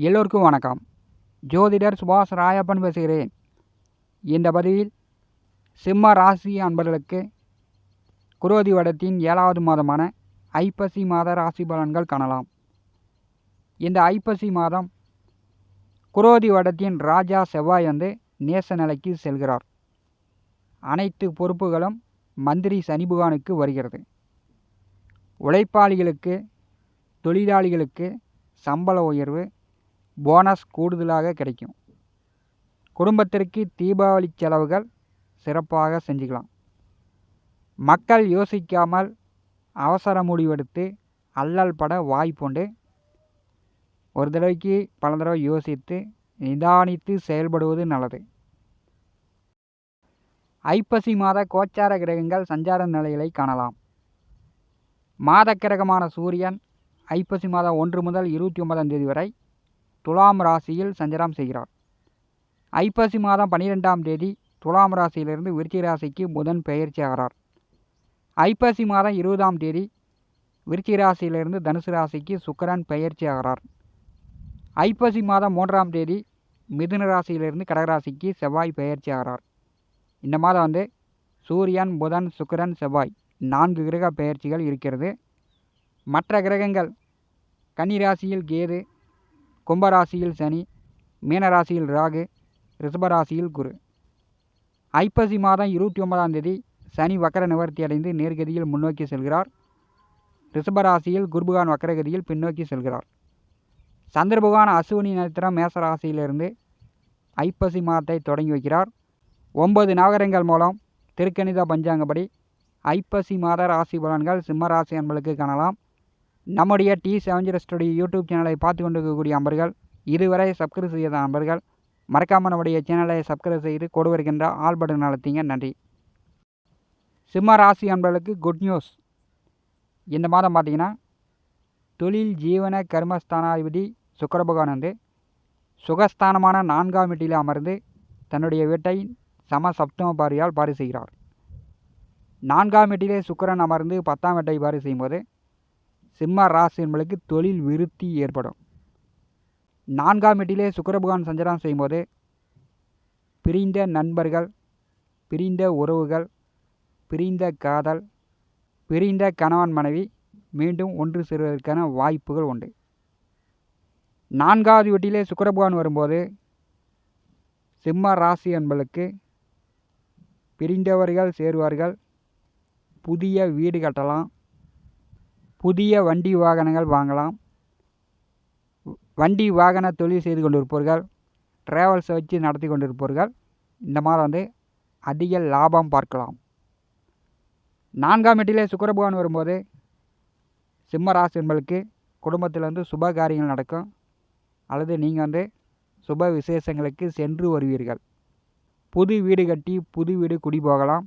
எல்லோருக்கும் வணக்கம். ஜோதிடர் சுபாஷ் ராயப்பன் பேசுகிறேன். இந்த பதிவில் சிம்ம ராசி அன்பர்களுக்கு குரோதி வடத்தின் ஏழாவது மாதமான ஐப்பசி மாத ராசி பலன்கள் காணலாம். இந்த ஐப்பசி மாதம் குரோதி வடத்தின் ராஜா செவ்வாய் வந்து நேச நிலைக்கு செல்கிறார். அனைத்து பொறுப்புகளும் மந்திரி சனிபுகானுக்கு வருகிறது. உழைப்பாளிகளுக்கு தொழிலாளிகளுக்கு சம்பள உயர்வு போனஸ் கூடுதலாக கிடைக்கும். குடும்பத்திற்கு தீபாவளி செலவுகள் சிறப்பாக செஞ்சுக்கலாம். மக்கள் யோசிக்காமல் அவசர முடிவெடுத்து அல்லல் பட வாய்ப்புண்டு ஒரு தடவைக்கு பல தடவை யோசித்து நிதானித்து செயல்படுவது நல்லது. ஐப்பசி மாத கோச்சார கிரகங்கள் சஞ்சார நிலைகளை காணலாம். மாத கிரகமான சூரியன் ஐப்பசி மாதம் ஒன்று முதல் இருபத்தி ஒன்பதாம் தேதி வரை துலாம் ராசியில் சஞ்சாரம் செய்கிறார். ஐப்பசி மாதம் பன்னிரெண்டாம் தேதி துலாம் ராசியிலிருந்து விருச்சிக ராசிக்கு புதன் பெயர்ச்சி ஆகிறார். ஐப்பசி மாதம் இருபதாம் தேதி விருச்சிக ராசியிலிருந்து தனுசு ராசிக்கு சுக்கரன் பெயர்ச்சி ஆகிறார். ஐப்பசி மாதம் மூன்றாம் தேதி மிதுன ராசியிலிருந்து கடகராசிக்கு செவ்வாய் பெயர்ச்சி ஆகிறார். இந்த மாதம் வந்து சூரியன் புதன் சுக்கரன் செவ்வாய் நான்கு கிரக பெயர்ச்சிகள் இருக்கிறது. மற்ற கிரகங்கள் கன்னிராசியில் கேது கும்பராசியில் சனி மீனராசியில் ராகு ரிஷபராசியில் குரு. ஐப்பசி மாதம் இருபத்தி ஒன்பதாம் தேதி சனி வக்கர நிவர்த்தி அடைந்து நேர்கதியில் முன்னோக்கி செல்கிறார். ரிஷபராசியில் குருபகான் வக்கரகதியில் பின்னோக்கி செல்கிறார். சந்திரபகவான் அசுவினி நட்சத்திரம் மேசராசியிலிருந்து ஐப்பசி மாதத்தை தொடங்கி வைக்கிறார். ஒன்பது நவகரங்கள் மூலம் திருக்கணித பஞ்சாங்கப்படி ஐப்பசி மாத ராசி பலன்கள் சிம்ம ராசி காணலாம். நம்முடைய டி செவன் யூடியூப் சேனலை பார்த்து கொண்டிருக்கக்கூடிய அன்பர்கள் இதுவரை சப்ஸ்கிரைப் செய்யாத அன்பர்கள் மறக்காமல் நம்முடைய சேனலை சப்ஸ்கிரைப் செய்து கொடு வருகின்ற ஆல் பட்டன் நடத்திங்க நன்றி. சிம்ம ராசி அன்பர்களுக்கு குட் நியூஸ் இந்த மாதம் பார்த்தீங்கன்னா தொழில் ஜீவன கர்மஸ்தானாதிபதி சுக்கர பகவான் வந்து சுகஸ்தானமான நான்காம் வீட்டில் அமர்ந்து தன்னுடைய வீட்டை சம சப்தம பாரியால் பாரி செய்கிறார் நான்காம் வீட்டிலே சுக்கரன் அமர்ந்து பத்தாம் வீட்டை பாரி செய்யும்போது சிம்ம ராசி என்பளுக்கு தொழில் விருத்தி ஏற்படும். நான்காம் வீட்டிலே சுக்கரபகவான் சஞ்சாரம் செய்யும்போது பிரிந்த நண்பர்கள் பிரிந்த உறவுகள் பிரிந்த காதல் பிரிந்த கணவன் மனைவி மீண்டும் ஒன்று சேருவதற்கான வாய்ப்புகள் உண்டு. நான்காவது வீட்டிலே சுக்கரபகவான் வரும்போது சிம்ம ராசி என்பளுக்கு பிரிந்தவர்கள் சேருவார்கள் புதிய வீடு கட்டலாம் புதிய வண்டி வாகனங்கள் வாங்கலாம். வண்டி வாகன தொழில் செய்து கொண்டிருப்பவர்கள் ட்ராவல்ஸை வச்சு நடத்தி கொண்டிருப்பவர்கள் இந்த மாதம் வந்து அதிக லாபம் பார்க்கலாம். நான்காம் எட்டிலே சுக்கரபகவான் வரும்போது சிம்ம ராசி குடும்பத்தில் வந்து சுப காரியங்கள் நடக்கும். அல்லது நீங்கள் வந்து சுப விசேஷங்களுக்கு சென்று வருவீர்கள். புது வீடு கட்டி புது வீடு குடி போகலாம்.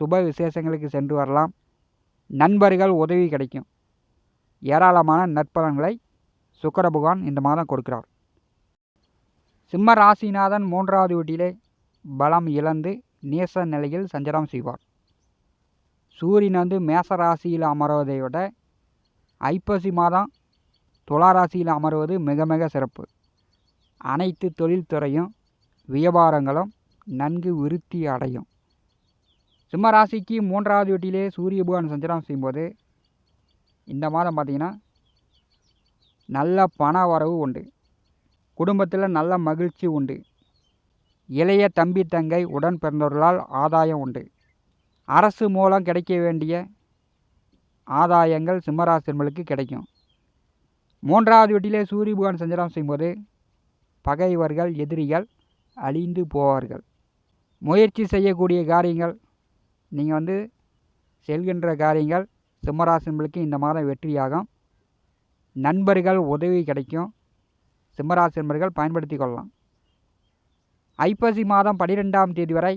சுப விசேஷங்களுக்கு சென்று வரலாம். நண்பர்கள் உதவி கிடைக்கும். ஏராளமான நற்பலன்களை சுக்கர பகவான் இந்த மாதம் கொடுக்கிறார். சிம்ம ராசிநாதன் மூன்றாவது வீட்டிலே பலம் இழந்து நேச நிலையில் சஞ்சாரம் செய்வார். சூரியன் வந்து மேச ராசியில் அமர்வதை விட ஐப்பசி மாதம் துலா ராசியில் அமர்வது மிக மிக சிறப்பு. அனைத்து தொழில்துறையும் வியாபாரங்களும் நன்கு விருத்தி அடையும். சிம்ம ராசிக்கு மூன்றாவது வீட்டிலே சூரிய பகவான் சஞ்சாரம் செய்யும்போது இந்த மாதம் பார்த்திங்கன்னா நல்ல பண வரவு உண்டு. குடும்பத்தில் நல்ல மகிழ்ச்சி உண்டு. இளைய தம்பி தங்கை உடன் பிறந்தவர்களால் ஆதாயம் உண்டு. அரசு மூலம் கிடைக்க வேண்டிய ஆதாயங்கள் சிம்மராசிர்களுக்கு கிடைக்கும். மூன்றாவது வீட்டிலே சூரிய பகவான் சஞ்சாரம் செய்யும்போது பகைவர்கள் எதிரிகள் அழிந்து போவார்கள். முயற்சி செய்யக்கூடிய காரியங்கள் நீங்கள் வந்து செல்கின்ற காரியங்கள் சிம்மராசினர்களுக்கு இந்த மாதம் வெற்றியாகும். நண்பர்கள் உதவி கிடைக்கும். சிம்மராசி பயன்படுத்தி கொள்ளலாம். ஐப்பசி மாதம் பனிரெண்டாம் தேதி வரை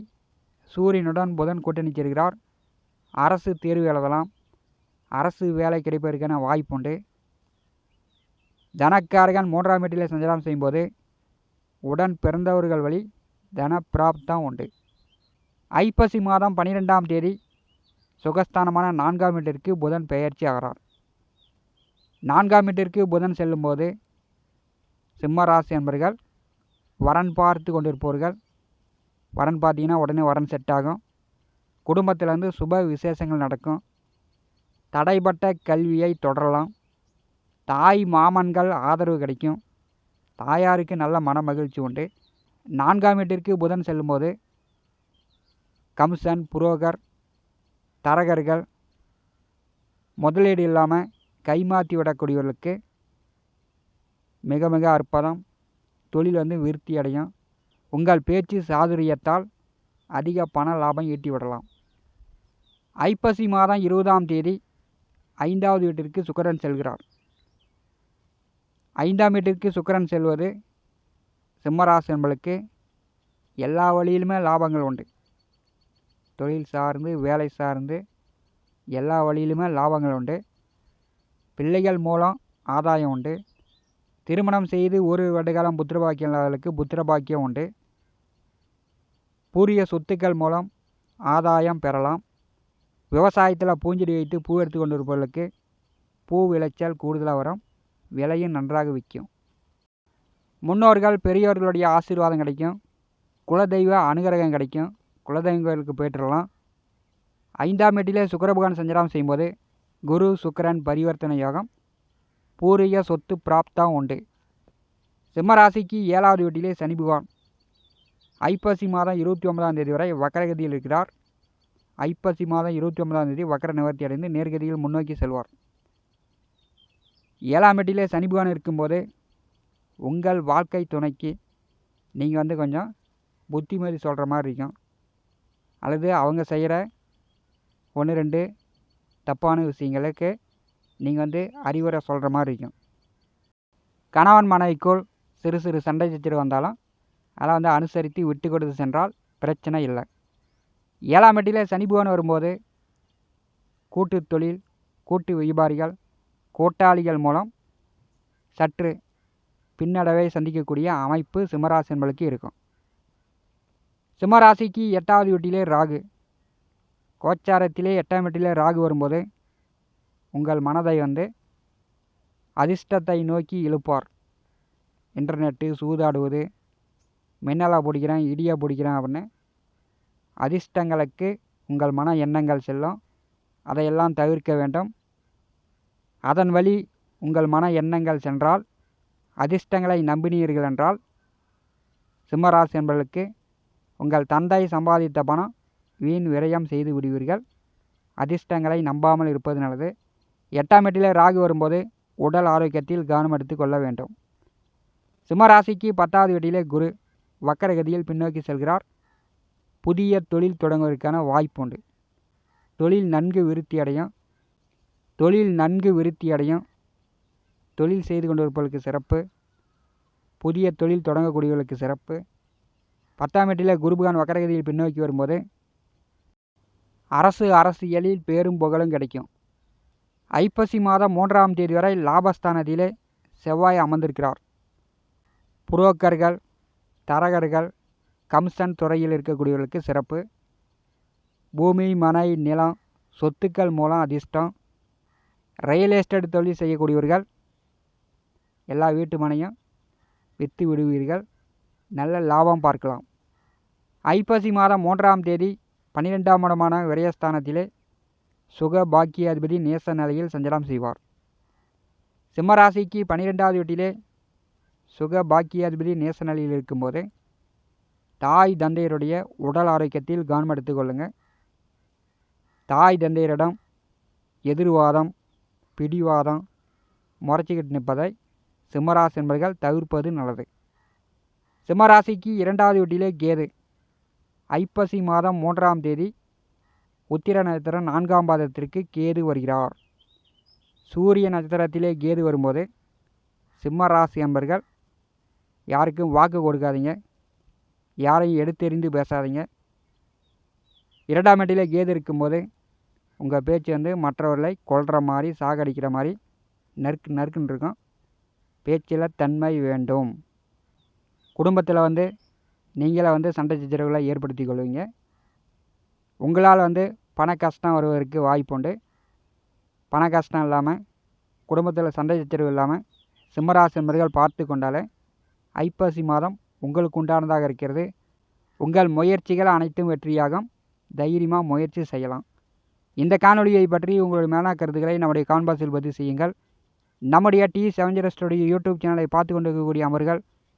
சூரியனுடன் புதன் கூட்டணி செய்கிறார் அரசு தேர்வு எழுதலாம். அரசு வேலை கிடைப்பதற்கான வாய்ப்புண்டு தனக்காரகன் மூன்றாம் வீட்டில் சஞ்சாரம் செய்யும்போது உடன் பிறந்தவர்கள் வழி தன பிராப்தம் உண்டு. ஐப்பசி மாதம் பன்னிரெண்டாம் தேதி சுகஸ்தானமான நான்காம் வீட்டிற்கு புதன் பெயர்ச்சி ஆகிறார். நான்காம் வீட்டிற்கு புதன் செல்லும்போது சிம்மராசி என்பர்கள் வரன் பார்த்து கொண்டிருப்பவர்கள். வரன் பார்த்தீங்கன்னா உடனே வரன் செட் ஆகும். குடும்பத்தில் வந்து சுப விசேஷங்கள் நடக்கும். தடைப்பட்ட கல்வியை தொடரலாம். தாய் மாமன்கள் ஆதரவு கிடைக்கும். தாயாருக்கு நல்ல மன மகிழ்ச்சி உண்டு. நான்காம் வீட்டிற்கு புதன் செல்லும்போது கமிஷன் புரோகர் தரகர்கள் முதலீடு இல்லாமல் கைமாற்றி விடக்கூடியவர்களுக்கு மிக மிக அற்புதம். தொழில் வந்து விருத்தி அடையும். உங்கள் பேச்சு சாதுரியத்தால் அதிக பண லாபம் ஈட்டி விடலாம். ஐப்பசி மாதம் இருபதாம் தேதி ஐந்தாவது வீட்டிற்கு சுக்கரன் செல்கிறார். ஐந்தாம் வீட்டிற்கு சுக்கரன் செல்வது சிம்மராசி என்பளுக்கு எல்லா வழியிலுமே லாபங்கள் உண்டு. தொழில் சார்ந்து வேலை சார்ந்து எல்லா வழியிலுமே லாபங்கள் உண்டு. பிள்ளைகள் மூலம் ஆதாயம் உண்டு. திருமணம் செய்து ஒரு வருடகாலம் புத்திர பாக்கியம் இல்லாதவர்களுக்கு புத்திர பாக்கியம் உண்டு. பூரிய சொத்துக்கள் மூலம் ஆதாயம் பெறலாம். விவசாயத்தில் பூஞ்செடி வைத்து பூ எடுத்து கொண்டு இருப்பவர்களுக்கு பூ விளைச்சல் கூடுதலாக வரும். விலையும் நன்றாக விற்கும். முன்னோர்கள் பெரியவர்களுடைய ஆசீர்வாதம் கிடைக்கும். குலதெய்வ அனுகிரகம் கிடைக்கும். குலதெய்வம் கோயிலுக்கு போய்ட்டுறலாம். ஐந்தாம் வீட்டிலே சுக்கரபகவான் சஞ்சாரம் செய்யும்போது குரு சுக்கரன் பரிவர்த்தனை யோகம் பூர்வீக சொத்து பிராப்தம் உண்டு. சிம்மராசிக்கு ஏழாவது வீட்டிலே சனி பகவான். ஐப்பசி மாதம் இருபத்தி ஒன்பதாம் தேதி வரை வக்கரகதியில் இருக்கிறார். ஐப்பசி மாதம் இருபத்தி ஒன்பதாம் தேதி வக்கர நிவர்த்தி அடைந்து நேர்கதியில் முன்னோக்கி செல்வார். ஏழாம் எட்டிலே சனி பகவான் இருக்கும்போது உங்கள் வாழ்க்கை துணைக்கு நீங்கள் வந்து கொஞ்சம் புத்திமதி சொல்கிற மாதிரி இருக்கும். அல்லது அவங்க செய்கிற ஒன்று ரெண்டு தப்பான விஷயங்களுக்கு நீங்கள் வந்து அறிவுரை சொல்கிற மாதிரி இருக்கும். கணவன் மனைவிக்குள் சிறு சிறு சண்டை சச்சரவு வந்தாலும் அதெல்லாம் வந்து அனுசரித்து விட்டு கொடுத்து சென்றால் பிரச்சனை இல்லை. ஏழாம் எட்டில் சனி வரும்போது கூட்டு தொழில் கூட்டு வியாபாரிகள் கூட்டாளிகள் மூலம் சற்று பின்னடைவை சந்திக்கக்கூடிய அமைப்பு சிம்மராசி இருக்கும். சிம்மராசிக்கு எட்டாவது வீட்டிலே ராகு. கோச்சாரத்திலே எட்டாம் வீட்டிலே ராகு வரும்போது உங்கள் மனதை வந்து அதிர்ஷ்டத்தை நோக்கி இழுப்பார். இன்டர்நெட்டு சூதாடுவது மின்னலாக பிடிக்கிறேன் இடியா பிடிக்கிறேன் அப்படின்னு அதிர்ஷ்டங்களுக்கு உங்கள் மன எண்ணங்கள் செல்லும். அதையெல்லாம் தவிர்க்க வேண்டும். அதன் வழி உங்கள் மன எண்ணங்கள் சென்றால் அதிர்ஷ்டங்களை நம்பினீர்கள் என்றால் சிம்மராசி என்பவர்களுக்கு உங்கள் தந்தை சம்பாதித்த பணம் வீண் விரயம் செய்து விடுவீர்கள். அதிர்ஷ்டங்களை நம்பாமல் இருப்பது நல்லது. எட்டாம் எட்டிலே ராகு வரும்போது உடல் ஆரோக்கியத்தில் கவனம் எடுத்து கொள்ள வேண்டும். சிம்மராசிக்கு பத்தாவது வீட்டிலே குரு வக்கரகதியில் பின்னோக்கி செல்கிறார். புதிய தொழில் தொடங்குவதற்கான வாய்ப்பு உண்டு. தொழில் நன்கு விருத்தி அடையும். தொழில் நன்கு விருத்தி அடையும். தொழில் செய்து கொண்டிருப்பவர்களுக்கு சிறப்பு. புதிய தொழில் தொடங்கக்கூடியவர்களுக்கு சிறப்பு. பத்தாம் எட்டில் குருபகான் வக்கரகதியில் பின்னோக்கி வரும்போது அரசு அரசியலில் பேரும் புகழும் கிடைக்கும். ஐப்பசி மாதம் மூன்றாம் தேதி வரை லாபஸ்தானத்திலே செவ்வாய் அமர்ந்திருக்கிறார். புரோக்கர்கள் தரகர்கள் கம்சன் துறையில் இருக்கக்கூடியவர்களுக்கு சிறப்பு. பூமி மனை நிலம் சொத்துக்கள் மூலம் அதிர்ஷ்டம். ரியல் எஸ்டேட் தொழில் செய்யக்கூடியவர்கள் எல்லா வீட்டு மனையும் விற்று விடுவீர்கள். நல்ல லாபம் பார்க்கலாம். ஐப்பசி மாதம் மூன்றாம் தேதி பன்னிரெண்டாம் இடமான விரயஸ்தானத்திலே சுக பாக்கியாதிபதி நேச நிலையில் சஞ்சலம் செய்வார். சிம்மராசிக்கு பன்னிரெண்டாவது வீட்டிலே சுக பாக்கியாதிபதி நேச நிலையில் இருக்கும்போது தாய் தந்தையருடைய உடல் ஆரோக்கியத்தில் கவனம் எடுத்துக்கொள்ளுங்கள் தாய் தந்தையரிடம் எதிர்வாதம் பிடிவாதம் முறைச்சிக்கிட்டு நிற்பதை சிம்மராசி என்பர்கள் தவிர்ப்பது நல்லது. சிம்மராசிக்கு இரண்டாவது வீட்டிலே கேது. ஐப்பசி மாதம் மூன்றாம் தேதி உத்திர நட்சத்திரம் நான்காம் பாதத்திற்கு கேது வருகிறார். சூரிய நட்சத்திரத்திலே கேது வரும்போது சிம்ம ராசி அன்பர்கள் யாருக்கும் வாக்கு கொடுக்காதீங்க. யாரையும் எடுத்தெறிந்து பேசாதீங்க. இரண்டாம் இடத்திலே கேது இருக்கும்போது உங்கள் பேச்சு வந்து மற்றவர்களை கொள்கிற மாதிரி சாகடிக்கிற மாதிரி நறுக்கு நறுக்குன்னு இருக்கும். பேச்சில் தன்மை வேண்டும். குடும்பத்தில் வந்து நீங்களே வந்து சண்டை சச்சரவுகளை ஏற்படுத்தி கொள்வீங்க. உங்களால் வந்து பண கஷ்டம் வருவதற்கு வாய்ப்புண்டு பண கஷ்டம் இல்லாமல் குடும்பத்தில் சண்டை சச்சரவு இல்லாமல் சிம்மராசி என்பர்கள் பார்த்து கொண்டாலே ஐப்பசி மாதம் உங்களுக்கு உண்டானதாக இருக்கிறது. உங்கள் முயற்சிகள் அனைத்தும் வெற்றியாகும். தைரியமாக முயற்சி செய்யலாம். இந்த காணொலியை பற்றி உங்களுடைய மேலான கருத்துக்களை நம்முடைய கான்பாஸில் பதிவு செய்யுங்கள். நம்முடைய T seven zero studio YouTube சேனலை பார்த்து கொண்டிருக்கக்கூடிய அமர்கள்